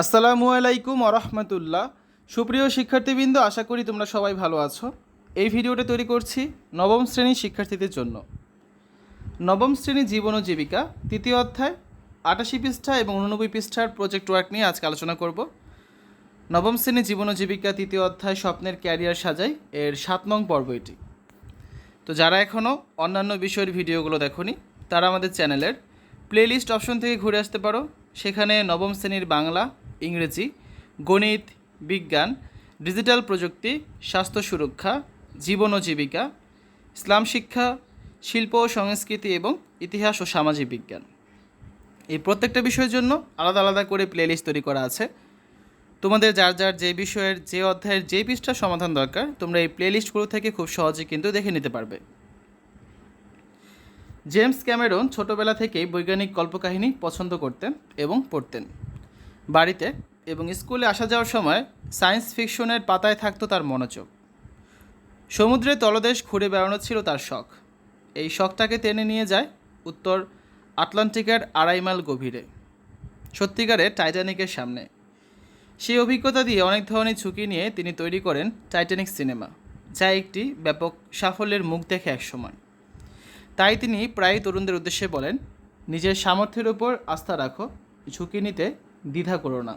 আসসালামু আলাইকুম আরহামতুল্লাহ সুপ্রিয় শিক্ষার্থীবৃন্দ, আশা করি তোমরা সবাই ভালো আছো। এই ভিডিওটা তৈরি করছি নবম শ্রেণির শিক্ষার্থীদের জন্য। নবম শ্রেণি জীবন ও জীবিকা, তৃতীয় অধ্যায়, আটাশি পৃষ্ঠা এবং উননব্বই পৃষ্ঠার প্রজেক্ট ওয়ার্ক নিয়ে আজকে আলোচনা করব। নবম শ্রেণি জীবন ও জীবিকা, তৃতীয় অধ্যায়, স্বপ্নের ক্যারিয়ার সাজাই এর সাত নং পর্ব এটি। তো যারা এখনও অন্যান্য বিষয়ের ভিডিওগুলো দেখোনি, তারা আমাদের চ্যানেলের প্লেলিস্ট অপশন থেকে ঘুরে আসতে পারো। সেখানে নবম শ্রেণির বাংলা ইংরেজি, গণিত, বিজ্ঞান, ডিজিটাল প্রযুক্তি, স্বাস্থ্য সুরক্ষা, জীবন ও জীবিকা, ইসলাম শিক্ষা, শিল্প ও সংস্কৃতি এবং ইতিহাস ও সামাজিক বিজ্ঞান। এই প্রত্যেকটা বিষয়ের জন্য আলাদা আলাদা করে প্লেলিস্ট তৈরি করা আছে। তোমাদের যার যার যে বিষয়ের, যে অধ্যায়ের, যে পৃষ্ঠার সমাধান দরকার, তোমরা এই প্লেলিস্টগুলো থেকে খুব সহজে কিন্তু দেখে নিতে পারবে। জেমস ক্যামেরন ছোটবেলা থেকেই বৈজ্ঞানিক কল্পকাহিনী পছন্দ করতেন এবং পড়তেন। বাড়িতে এবং স্কুলে আসা যাওয়ার সময় সায়েন্স ফিকশনের পাতায় থাকতো তার মনোযোগ। সমুদ্রের তলদেশ ঘুরে বেড়ানো ছিল তার শখ। এই শখটাকে টেনে নিয়ে যায় উত্তর আটলান্টিকের আড়াই মাইল গভীরে সত্যিকারে টাইটানিকের সামনে। সেই অভিজ্ঞতা দিয়ে অনেক ধরনের ঝুঁকি নিয়ে তিনি তৈরি করেন টাইটানিক সিনেমা, যা একটি ব্যাপক সাফল্যের মুখ দেখে একসময় তাই তিনি প্রায় তরুণদের উদ্দেশ্যে বলেন, নিজের সামর্থ্যের উপর আস্থা রাখো, ঝুঁকি নিতে দ্বিধা করো না।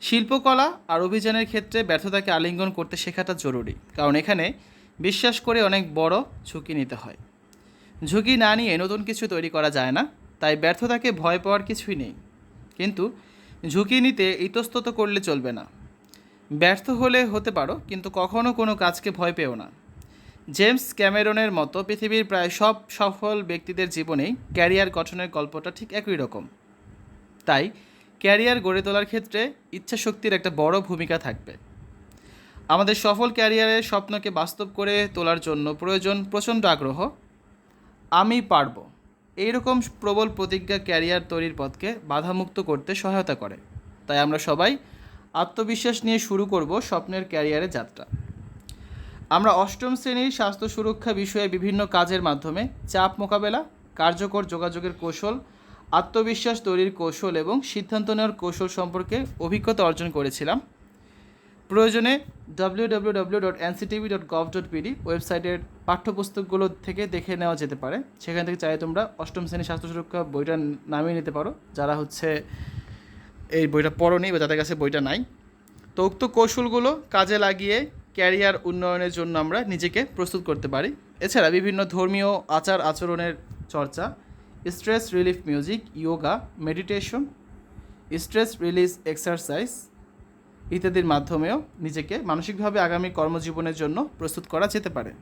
শিল্পকলা আর অভিযানের ক্ষেত্রে ব্যর্থতাকে আলিঙ্গন করতে শেখাটা জরুরি, কারণ এখানে বিশ্বাস করে অনেক বড় ঝুঁকি নিতে হয়। ঝুঁকি না নিয়ে নতুন কিছু তৈরি করা যায় না, তাই ব্যর্থতাকে ভয় পাওয়ার কিছুই নেই। কিন্তু ঝুঁকি নিতে ইতস্তত করলে চলবে না। ব্যর্থ হলে হতে পারো, কিন্তু কখনও কোনো কাজকে ভয় পেও না। জেমস ক্যামেরনের মতো পৃথিবীর প্রায় সব সফল ব্যক্তিদের জীবনেই ক্যারিয়ার গঠনের গল্পটা ঠিক একই রকম। তাই ক্যারিয়ার গড়ে তোলার ক্ষেত্রে ইচ্ছাশক্তির একটা বড় ভূমিকা থাকবে। আমাদের সফল ক্যারিয়ারের স্বপ্নকে বাস্তব করে তোলার জন্য প্রয়োজন প্রচণ্ড আগ্রহ। আমি পারব। এইরকম প্রবল প্রতিজ্ঞা ক্যারিয়ার তৈরির পথকে বাধামুক্ত করতে সহায়তা করে। তাই আমরা সবাই আত্মবিশ্বাস নিয়ে শুরু করব স্বপ্নের ক্যারিয়ারের যাত্রা। আমরা অষ্টম শ্রেণির স্বাস্থ্য সুরক্ষা বিষয়ে বিভিন্ন কাজের মাধ্যমে চাপ মোকাবেলা, কার্যকর যোগাযোগের কৌশল, আত্মবিশ্বাস তৈরির কৌশল এবং সিদ্ধান্ত নেওয়ার কৌশল সম্পর্কে অভিজ্ঞতা অর্জন করেছিলাম। প্রয়োজনে W W W dot NCTB dot gov dot BD ওয়েবসাইটের পাঠ্যপুস্তকগুলো থেকে দেখে নেওয়া যেতে পারে। সেখান থেকে চাইলে তোমরা অষ্টম শ্রেণির স্বাস্থ্য সুরক্ষা বইটা নামিয়ে নিতে পারো। যারা হচ্ছে এই বইটা পড়োনি বা যাদের কাছে বইটা নাই। তো উক্ত কৌশলগুলো কাজে লাগিয়ে ক্যারিয়ার উন্নয়নের জন্য আমরা নিজেকে প্রস্তুত করতে পারি। এছাড়া বিভিন্ন ধর্মীয় আচার আচরণের চর্চা, stress relief music, yoga, meditation, stress release exercise ইত্যাদির মাধ্যমেও নিজেকে মানসিকভাবে আগামী কর্মজীবনের জন্য প্রস্তুত করা যেতে পারে।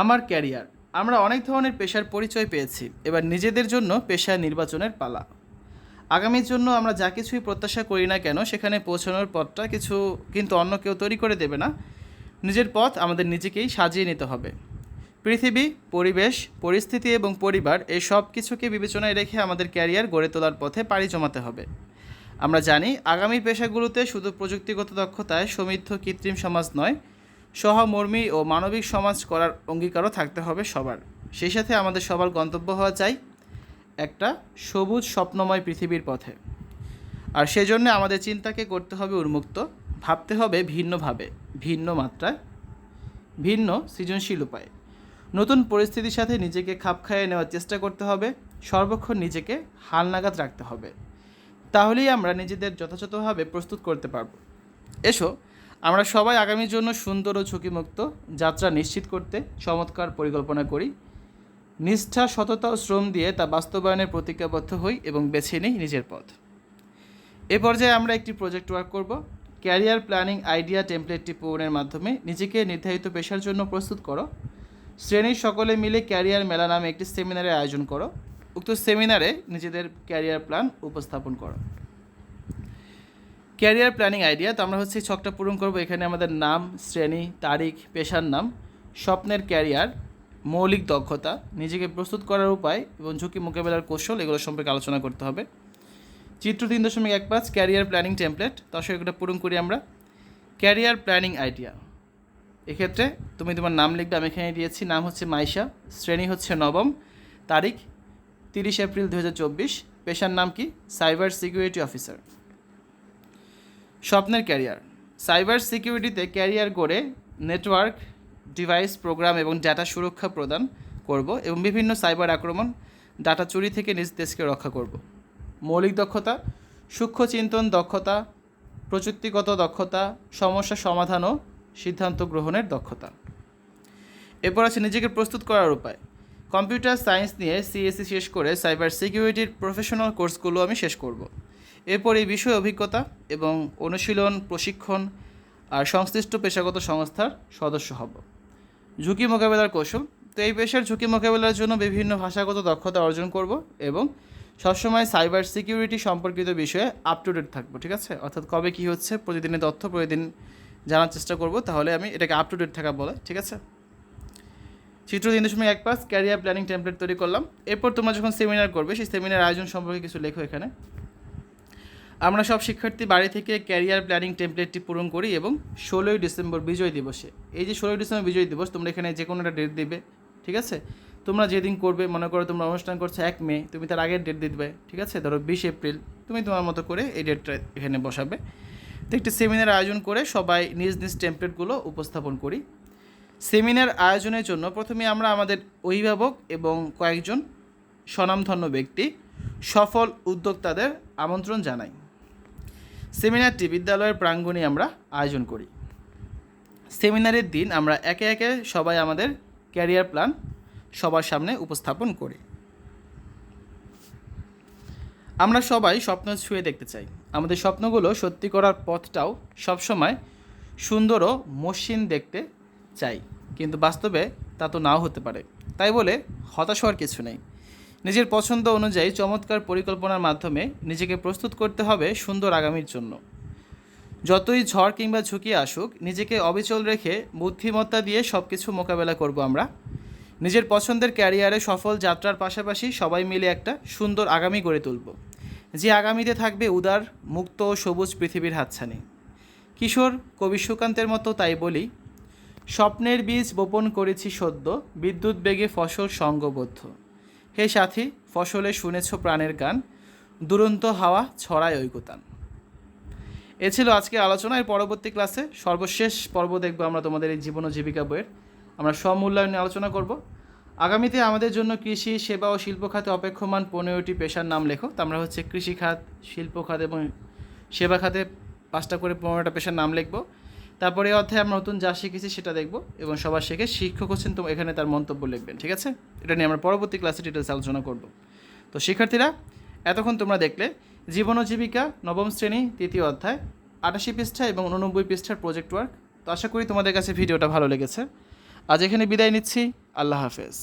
আমার ক্যারিয়ার, আমরা অনেক ধরনের পেশার পরিচয় পেয়েছি। এবার নিজেদের জন্য পেশা নির্বাচনের পালা। আগামীর জন্য আমরা যা কিছুই প্রত্যাশা করি না কেন, সেখানে পৌঁছানোর পথটা কিছু কিন্তু অন্য কেউ তৈরি করে দেবে না। নিজের পথ আমাদের নিজেকেই সাজিয়ে নিতে হবে। পৃথিবী, পরিবেশ, পরিস্থিতি এবং পরিবার, এই সব কিছুকে বিবেচনায় রেখে আমাদের ক্যারিয়ার গড়ে তোলার পথে পাড়ি জমাতে হবে। আমরা জানি, আগামী পেশাগুলোতে শুধু প্রযুক্তিগত দক্ষতায় সমৃদ্ধ কৃত্রিম সমাজ নয়, সহমর্মী ও মানবিক সমাজ করার অঙ্গীকারও থাকতে হবে সবার। সেই সাথে আমাদের সবার গন্তব্য হওয়া চাই। একটা সবুজ স্বপ্নময় পৃথিবীর পথে। আর সেজন্য আমাদের চিন্তাকে করতে হবে উন্মুক্ত, ভাবতে হবে ভিন্নভাবে, ভিন্ন মাত্রায়, ভিন্ন সৃজনশীল উপায়ে। নতুন পরিস্থিতির সাথে নিজেকে খাপ খাইয়ে নেওয়ার চেষ্টা করতে হবে, সর্বক্ষণ নিজেকে হালনাগাদ রাখতে হবে। তাহলেই আমরা নিজেদের যথাযথভাবে প্রস্তুত করতে পারব। এসো, আমরা সবাই আগামীর জন্য সুন্দর ও ঝুঁকিমুক্ত যাত্রা নিশ্চিত করতে চমৎকার পরিকল্পনা করি। নিষ্ঠা, সততা ও শ্রম দিয়ে তা বাস্তবায়নের প্রতিজ্ঞাবদ্ধ হই এবং বেছে নিই নিজের পথ। এ পর্যায়ে আমরা একটি প্রজেক্ট ওয়ার্ক করব। ক্যারিয়ার প্ল্যানিং আইডিয়া টেমপ্লেটটি পূরণের মাধ্যমে নিজেকে নির্ধারিত পেশার জন্য প্রস্তুত করো। শ্রেণির সকলে মিলে ক্যারিয়ার মেলা নামে একটি সেমিনারের আয়োজন করো। উক্ত সেমিনারে নিজেদের ক্যারিয়ার প্ল্যান উপস্থাপন করো। ক্যারিয়ার প্ল্যানিং আইডিয়া তো আমরা হচ্ছে ছকটা পূরণ করব। এখানে আমাদের নাম, শ্রেণি, তারিখ, পেশার নাম, স্বপ্নের ক্যারিয়ার মৌলিক দক্ষতা, নিজেকে প্রস্তুত করার উপায় এবং ঝুঁকি মোকাবেলার কৌশল, এগুলো সম্পর্কে আলোচনা করতে হবে। চিত্র তিন দশমিক এক পাঁচ, ক্যারিয়ার প্ল্যানিং টেমপ্লেট। তো আসলে এগুলো পূরণ করি আমরা। Career planning idea. এক্ষেত্রে তুমি তোমার নাম লিখবে, আমি এখানে দিয়েছি, নাম হচ্ছে মাইশা, শ্রেণি হচ্ছে নবম, তারিখ তিরিশ এপ্রিল দু পেশার নাম কি? Cyber security officer. স্বপ্নের ক্যারিয়ার। সাইবার সিকিউরিটিতে ক্যারিয়ার গড়ে নেটওয়ার্ক ডিভাইস প্রোগ্রাম এবং ডাটা সুরক্ষা প্রদান করব এবং বিভিন্ন সাইবার আক্রমণ ডাটা চুরি থেকে নিজ দেশকে রক্ষা করব। মৌলিক দক্ষতা, সূক্ষ্ম চিন্তন দক্ষতা, প্রযুক্তিগত দক্ষতা, সমস্যা সমাধান ও সিদ্ধান্ত গ্রহণের দক্ষতা। এরপর আছে নিজেকে প্রস্তুত করার উপায়। কম্পিউটার সায়েন্স নিয়ে সিএসসি শেষ করে সাইবার সিকিউরিটির প্রফেশনাল কোর্সগুলো আমি শেষ করব। এরপর এই বিষয়ে অভিজ্ঞতা এবং অনুশীলন, প্রশিক্ষণ আর সংশ্লিষ্ট পেশাগত সংস্থার সদস্য হব। ঝুঁকি মোকাবেলার কৌশল। তো এই পেশার ঝুঁকি মোকাবেলার জন্য বিভিন্ন ভাষাগত দক্ষতা অর্জন করব এবং সবসময় সাইবার সিকিউরিটি সম্পর্কিত বিষয়ে আপ টু ডেট থাকব, ঠিক আছে? অর্থাৎ কবে কী হচ্ছে, প্রতিদিনের তথ্য, প্রতিদিন জানার চেষ্টা করব, তাহলে আমি এটাকে আপ টু ডেট থাকা বলে, ঠিক আছে? চিত্র তিন দশমিক এক পাস ক্যারিয়ার প্ল্যানিং টেমপ্লেট তৈরি করলাম। এরপর তোমরা যখন সেমিনার করবে, সেই সেমিনার আয়োজন সম্পর্কে কিছু লেখো এখানে। আমরা সব শিক্ষার্থী বাড়ি থেকে ক্যারিয়ার প্ল্যানিং টেমপ্লেটটি পূরণ করি এবং ষোলোই ডিসেম্বর বিজয় দিবসে। এই যে ষোলোই ডিসেম্বর বিজয় দিবস, তোমরা এখানে যে কোনো একটা ডেট দেবে, ঠিক আছে? তোমরা যেদিন করবে, মনে করো তোমরা অনুষ্ঠান করছ এক মে, তুমি তার আগের ডেট দিবে, ঠিক আছে? ধরো বিশ এপ্রিল, তুমি তোমার মতো করে এই ডেটটা এখানে বসাবে। তো একটি সেমিনার আয়োজন করে সবাই নিজ নিজ টেমপ্লেটগুলো উপস্থাপন করি। সেমিনার আয়োজনের জন্য প্রথমে আমরা আমাদের অভিভাবক এবং কয়েকজন স্বনামধন্য ব্যক্তি, সফল উদ্যোক্তাদের আমন্ত্রণ জানাই। সেমিনারটি বিদ্যালয়ের প্রাঙ্গণে আমরা আয়োজন করি। সেমিনারের দিন আমরা একে একে সবাই আমাদের ক্যারিয়ার প্ল্যান সবার সামনে উপস্থাপন করি। আমরা সবাই স্বপ্ন ছুঁয়ে দেখতে চাই। আমাদের স্বপ্নগুলো সত্যি করার পথটাও সবসময় সুন্দর ও মসৃণ দেখতে চাই। কিন্তু বাস্তবে তা তো নাও হতে পারে। তাই বলে হতাশ হওয়ার কিছু নেই। নিজের পছন্দ অনুযায়ী চমৎকার পরিকল্পনার মাধ্যমে নিজেকে প্রস্তুত করতে হবে সুন্দর আগামীর জন্য। যতই ঝড় কিংবা ঝুঁকি আসুক, নিজেকে অবিচল রেখে বুদ্ধিমত্তা দিয়ে সব কিছু মোকাবেলা করব আমরা। নিজের পছন্দের ক্যারিয়ারে সফল যাত্রার পাশাপাশি সবাই মিলে একটা সুন্দর আগামী গড়ে তুলব। যে আগামীতে থাকবে উদার, মুক্ত ও সবুজ পৃথিবীর হাতছানি। কিশোর কবি সুকান্তের মতো তাই বলি, স্বপ্নের বীজ বপন করেছি সদ্য, বিদ্যুৎ বেগে ফসল সঙ্গবদ্ধ। হে সাথী, ফসলে শুনেছ প্রাণের গান, দুরন্ত হাওয়া ছড়ায় ঐকতান। এ ছিল আজকে আলোচনা। এর পরবর্তী ক্লাসে সর্বশেষ পর্ব দেখব আমরা তোমাদের এই জীবন ও জীবিকা বইয়ের। আমরা সমূল্যায়ন নিয়ে আলোচনা করব। আগামীতে আমাদের জন্য কৃষি, সেবা ও শিল্প খাতে অপেক্ষমান পনেরোটি পেশার নাম লেখো। আমরা হচ্ছে কৃষি খাত শিল্প খাত এবং সেবা খাতে পাঁচটা করে পনেরোটা পেশার নাম লিখব। তারপরে অধ্যায়ে আমরা নতুন যা শিখেছি সেটা দেখব এবং সবার শেখে শিক্ষক হচ্ছেন তো এখানে তার মন্তব্য লিখবেন, ঠিক আছে? এটা নিয়ে আমরা পরবর্তী ক্লাসে ডিটেলস আলোচনা করব। তো শিক্ষার্থীরা, এতক্ষণ তোমরা দেখলে জীবন ও জীবিকা, নবম শ্রেণি, তৃতীয় অধ্যায়, আটাশি পৃষ্ঠা এবং উননব্বই পৃষ্ঠার প্রজেক্ট ওয়ার্ক তো আশা করি তোমাদের কাছে ভিডিওটা ভালো লেগেছে। আজ এখানে বিদায় নিচ্ছি। আল্লাহ হাফেজ।